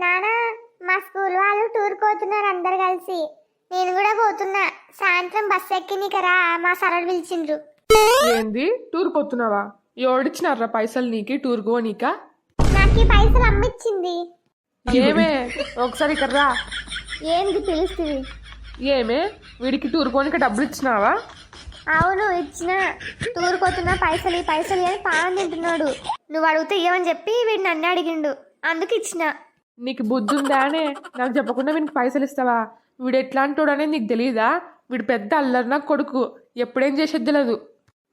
నానా మా స్కూల్ వాళ్ళు టూర్ పోతున్నారు అందరు కలిసి. నేను కూడా పోతున్నా. సాయంత్రం బస్ ఎక్కి నీకరా మా సరళ పిలిచిండ్రు. ఏంది? టూర్ పోతున్నావా? ఎవడిచ్చినారా పైసలు నీకి? టూర్ గో నీకా ఈ పైసలు అమ్మిచ్చింది. ఏమే? ఒకసారి ఇక్కడ రా. ఏంది పిలుస్తుంది? ఏమే? వీడికి టూర్ కోనికి డబ్బులు ఇచ్చినావా? అవును ఇచ్చిన. టూర్ పోతున్నా పైసలు ఈ పైసలు అని పానం తింటున్నాడు. నువ్వు అడిగితే ఇవ్వని చెప్పి వీడు నన్ను అడిగిండు. అందుకు ఇచ్చిన. నీకు బుద్ధి ఉందా అనే నాకు చెప్పకుండా వీనికి పైసలు ఇస్తావా? వీడు ఎట్లాంటోడు అనేది నీకు తెలియదా వీడు పెద్ద అల్లరి నా కొడుకు. ఎప్పుడేం చేసేది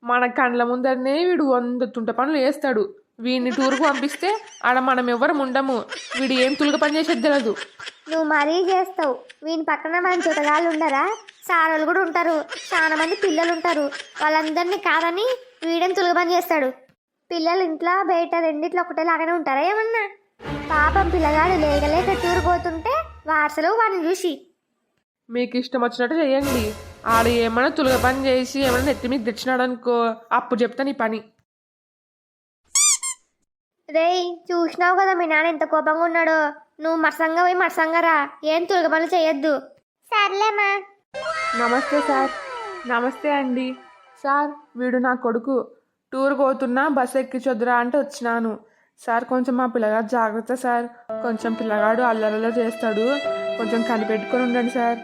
మన కండ్ల ముందరనే వీడు వంద తుంట పనులు వేస్తాడు వీడిని టూర్కు పంపిస్తే ఆడ మనం ఎవ్వరం ఉండము. వీడు ఏం తులుగ పని చేసేది నువ్వు మరీ చేస్తావు. వీని పక్కన మన చుట్టగాళ్ళు ఉండరా? సారోళ్ళు కూడా ఉంటారు. చాలా మంది పిల్లలు ఉంటారు. వాళ్ళందరినీ కాదని వీడని తులుగబని చేస్తాడు? పిల్లలు ఇంట్లో బయట రెండిట్లో ఒకటే లాగానే ఉంటారా ఏమన్నా? పాపం పిల్లగాడు లేకలేక టూర్ పోతుంటే వార్సలు వాడిని చూసి. మీకు ఇష్టం వచ్చినట్టు చేయండి ఆడ ఏమైనా తులుగ పని చేసి ఏమైనా నెత్తి మీకు తెచ్చినాడు అనుకో అప్పుడు చెప్తా నీ పని. రేయ్ చూసినావు కదా మీ నాన్న ఎంత కోపంగా ఉన్నాడో. నువ్వు మరసంగా పోయి మరసంగా రా. ఏం తులగ పనులు చేయొద్దు సర్లేమా నమస్తే సార్. నమస్తే అండి. సార్ వీడు నా కొడుకు. టూర్ పోతున్నా బస్ ఎక్కించొద్దురా అంటే వచ్చినాను. సార్ కొంచెం మా పిల్లగాడు జాగ్రత్త సార్. కొంచెం పిల్లగాడు అల్లరలో చేస్తాడు. కొంచెం కనిపెట్టుకొని ఉండండి సార్.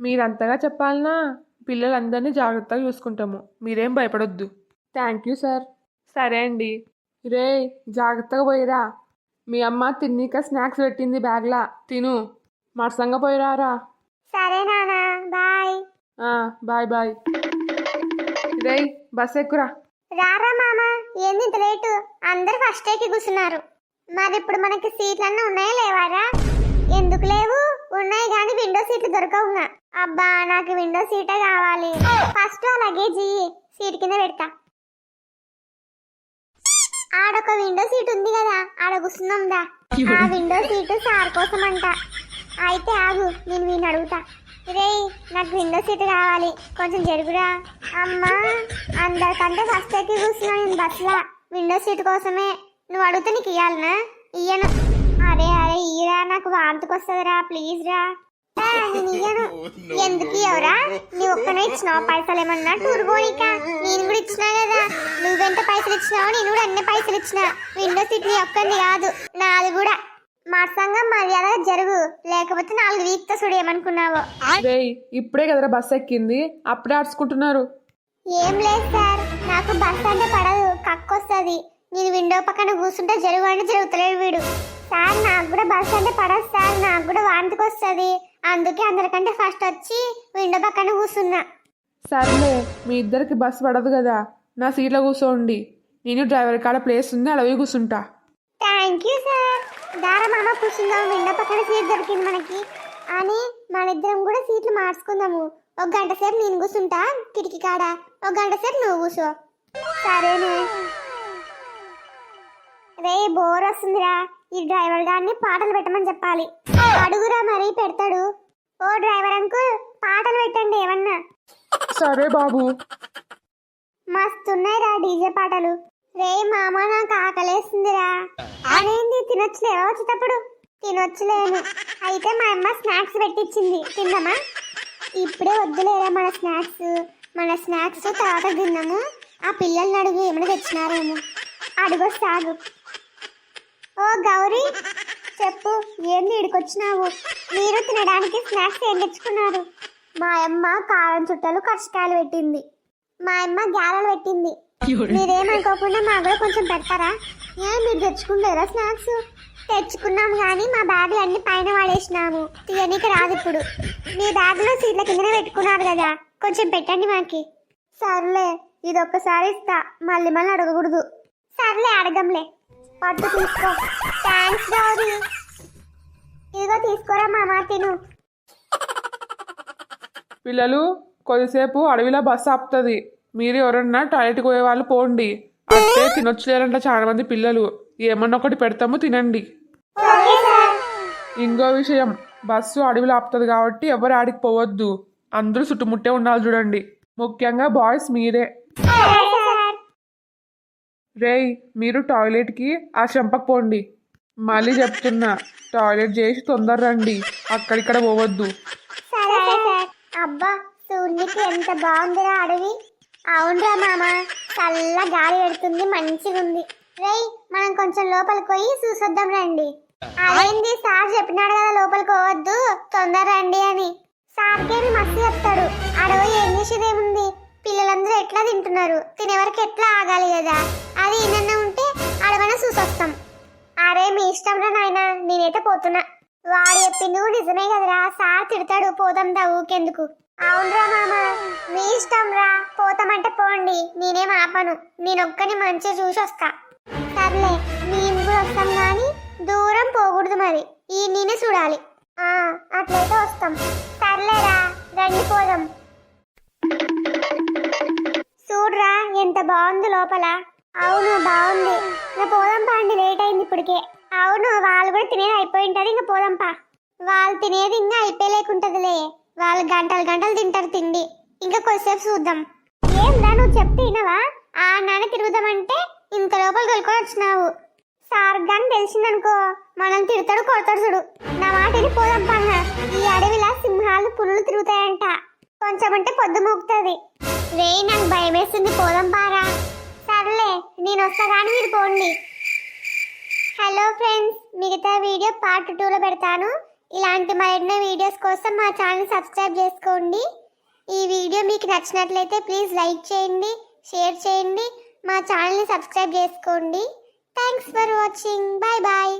మీరు అంతగా చెప్పాలనా పిల్లలందరినీ జాగ్రత్తగా చూసుకుంటాము. మీరేం భయపడొద్దు. Thank you sir. సరే అండి. రే జాగ్రత్తగా పోయిరా. మీ అమ్మ తిన్నీక స్నాక్స్ పెట్టింది బ్యాగ్లా. తిను. మరసంగా పోయిరారా. సరే నాన్న బాయ్. ఆ, బాయ్ బాయ్. రేయ్ బస్ ఎక్కురా. ఏంది ఇంత లేటు? అందరు ఫస్ట్ ఎక్కి కూర్చున్నారు. మరి ఇప్పుడు మనకి సీట్లన్నీ ఉన్నాయా లేవారా? ఎందుకు లేవు? ఉన్నాయి కానీ విండో సీట్లు దొరకవుగా అబ్బా నాకు విండో సీటే కావాలి. ఫస్ట్ ఆ లగేజ్. సీట్ కింద పెడతా. ఆడొక విండో సీట్ ఉంది కదా ఆడ కూర్చుందా ఆ విండో సీటు సార్ కోసం అంట అయితే ఆగు నేను వీడిని అడుగుతా. రేయ్ నాకు విండో సీట్ కావాలి. కొంచెం జరుగురా. అమ్మా అందరికంటే ఫస్ట్ ఎక్కి కూర్చున్నా నేను బస్సులో. విండో సీట్ కోసమే. నువ్వు అడిగితే నీకు ఇవ్వాలనా ఇయ్యను. అరే అరే ఇయ్యరా. నాకు వాంతికి వస్తుందిరా. ప్లీజ్ రా. నేను ఇయ్యను. ఎందుకు ఇవ్వరా నీ. ఒక్కనే ఇచ్చినావు పైసలు? ఏమన్నా టూర్ పోనీక నేను కూడా ఇచ్చినా కదా. నువ్వెంత పైసలు ఇచ్చినావో నేను కూడా అన్ని పైసలు ఇచ్చిన. విండో సీట్ నీ ఒక్కరిది కాదు. నాది కూడా. సంఘం మర్యాద జరుగు. లేకపోతే నాలుగు వీక్తో చూడు ఏమనుకున్నావో రేయ్ ఇప్పుడే కదరా బస్ ఎక్కింది. అప్పుడే ఆడుచుకుంటున్నారు. ఏం లేదు సార్. నాకు బస్ అంటే పడదు. కక్కొస్తుంది. నేను విండో పక్కన కూర్చుంటే జరుగు అంటే జరుగుతలేడు వీడు. సార్ నాకు కూడా బస్ అంటే పడదు సార్. నాకు కూడా వాంతికి వస్తుంది. అందుకే అందరికంటే ఫస్ట్ వచ్చి విండో పక్కన కూర్చున్నా. సర్లే మీ ఇద్దరికి బస్ పడదు కదా. నా సీట్లో కూర్చోండి. నేను డ్రైవర్ కాడ ప్లేస్ ఉంది అడవి కూర్చుంటా. Thank you sir. దారా మామ కూర్చుందాం విండో పక్కన సీట్ దొరికింది మనకి. అని మన ఇద్దరం కూడా సీట్లు మార్చుకుందాము. ఒక గంట సేపు నేను కూర్చుంటా కిటికీ కాడ? ఒక గంట సేపు నువ్వు కూర్చో. సరేనే. రే బోర్ వస్తుందిరా. ఈ డ్రైవర్ గారిని పాటలు పెట్టమని చెప్పాలి. అడుగురా మరి పెడతాడు. ఓ డ్రైవర్ అంకుల్ పాటలు పెట్టండి ఏమన్నా. సరే బాబు. మస్తున్నాయిరా డీజే పాటలు. రే మామ నాకు ఆకలేస్తుందిరా. అదేంటి తినొచ్చులేవా వచ్చేటప్పుడు తినొచ్చులేను అయితే మా అమ్మ స్నాక్స్ పెట్టించింది తిందామా? ఇప్పుడే వద్దులేరా మన స్నాక్స్? మన స్నాక్స్ తర్వాత తిన్నాము. ఆ పిల్లల్ని అడుగు ఏమైనా తెచ్చినారేమో. అడుగు సాగు. ఓ గౌరీ చెప్పు. ఏంది ఇడికొచ్చినావు? మీరు తినడానికి స్నాక్స్ ఏం తెచ్చుకున్నారు? మా అమ్మ కారం చుట్టలు కచ్చకాయలు పెట్టింది. మా అమ్మ గ్యాలలు పెట్టింది. మీరేమనుకోకుండా మా కూడా కొంచెం పెడతారా? ఏ మీరు తెచ్చుకుంటారా స్నాక్స్? తెచ్చుకున్నాం కానీ మా బ్యాగులు అన్ని పైన పడేసినాము తీయనీకి రాదు ఇప్పుడు. మీ బ్యాగులో సీట్ల కిందనే పెట్టుకున్నారు కదా. కొంచెం పెట్టండి మాకి. సర్లే ఇది ఒక్కసారి ఇస్తా. మళ్ళీ మళ్ళీ అడగకూడదు. సర్లే అడగంలే. పట్టు తీసుకో. థ్యాంక్స్ గౌరీ. ఇదిగో తీసుకోరా మామ తిను పిల్లలు కొద్దిసేపు అడవిలో బస్సు ఆపుతుంది. మీరు ఎవరన్నా టాయిలెట్కి పోయే వాళ్ళు పోండి. అంటే తినొచ్చులేరంట చాలా మంది పిల్లలు. ఏమన్నా ఒకటి పెడతాము తినండి. ఇంకో విషయం. బస్సు అడవిలో ఆపుతుంది కాబట్టి ఎవరు ఆడికి పోవద్దు. అందరూ చుట్టుముట్టే ఉండాలి చూడండి. ముఖ్యంగా బాయ్స్ మీరే. రేయ్ మీరు టాయిలెట్కి ఆ చెంపకు పోండి. మళ్ళీ చెప్తున్నా టాయిలెట్ చేసి తొందర రండి. అక్కడిక్కడ పోవద్దు. అబ్బా ఎంత బాగుందిరా అడవి. అవునరా మామ చల్ల గాలి పెడుతుంది మంచిగా ఉంది. రేయ్ మనం కొంచెం లోపలికి పోయి చూసొద్దాం రండి. అదేంది సార్ చెప్పినాడు కదా లోపలికి పోవద్దు? తొందర రండి అని. సార్కేమి మస్తు చెప్తాడు. అడవి ఏం చేసేదేముంది పిల్లలందరూ ఎట్లా తింటున్నారు? తినేవరకు ఎట్లా ఆగాలి కదా? అది ఏమన్నా ఉంటే అడవన చూసొస్తాం. అరే మీ ఇష్టం రా నాయనా? నేనైతే పోతున్నా. వాడు చెప్పింది నిజమే కదరా. సార్ తిడతాడు పోదాం దా ఊకెందుకు. అవునరా మామ మీ ఇష్టం రా పోతామంటే పోండి నేనేం ఆపను. నేనొక్కని మంచిగా చూసి వస్తా సర్లే మేము కూడా వస్తాం కానీ దూరం పోకూడదు మరి. ఈ నేనే చూడాలి. ఆ అట్లయితే వస్తాం. సర్లేరా రండి పోదాం. చూడరా ఎంత బాగుంది లోపల. అవును బాగుంది. నా పోదాం పాండి లేట్ అయింది ఇప్పటికే. అవును వాళ్ళు కూడా తినేది అయిపోయి ఉంటారు ఇంకా పోదాంపా వాళ్ళు తినేది ఇంకా అయిపోయలేకుంటదిలే. వాళ్ళు గంటలు గంటలు తింటారు తిండి. ఇంకా కొద్దిసేపు చూద్దాం. ఏందా నువ్వు చెప్తే వినవా? ఆ నాన్న తిరుగుదామంటే ఇంత లోపల తొలుకొని వచ్చినావు. సార్ గాని తెలిసిందనుకో మనం తిడతాడు కొడతాడు చూడు. నా మాట వెళ్ళి పోదాంపా ఈ అడవిలా సింహాలు పులులు తిరుగుతాయంట. కొంచెం అంటే పొద్దు మోగుతుంది. రే నాకు భయం వేస్తుంది పోదాం పారా. సర్లే నేను వస్తా కానీ మీరు పోండి. హలో ఫ్రెండ్స్ మిగతా వీడియో పార్ట్ టూలో పెడతాను. ఇలాంటి మరెన్నో వీడియోస్ కోసం మా ఛానల్ సబ్స్క్రైబ్ చేసుకోండి. ఈ వీడియో మీకు నచ్చినట్లయితే ప్లీజ్ లైక్ చేయండి షేర్ చేయండి మా ఛానల్ని సబ్స్క్రైబ్ చేసుకోండి. Thanks for watching bye bye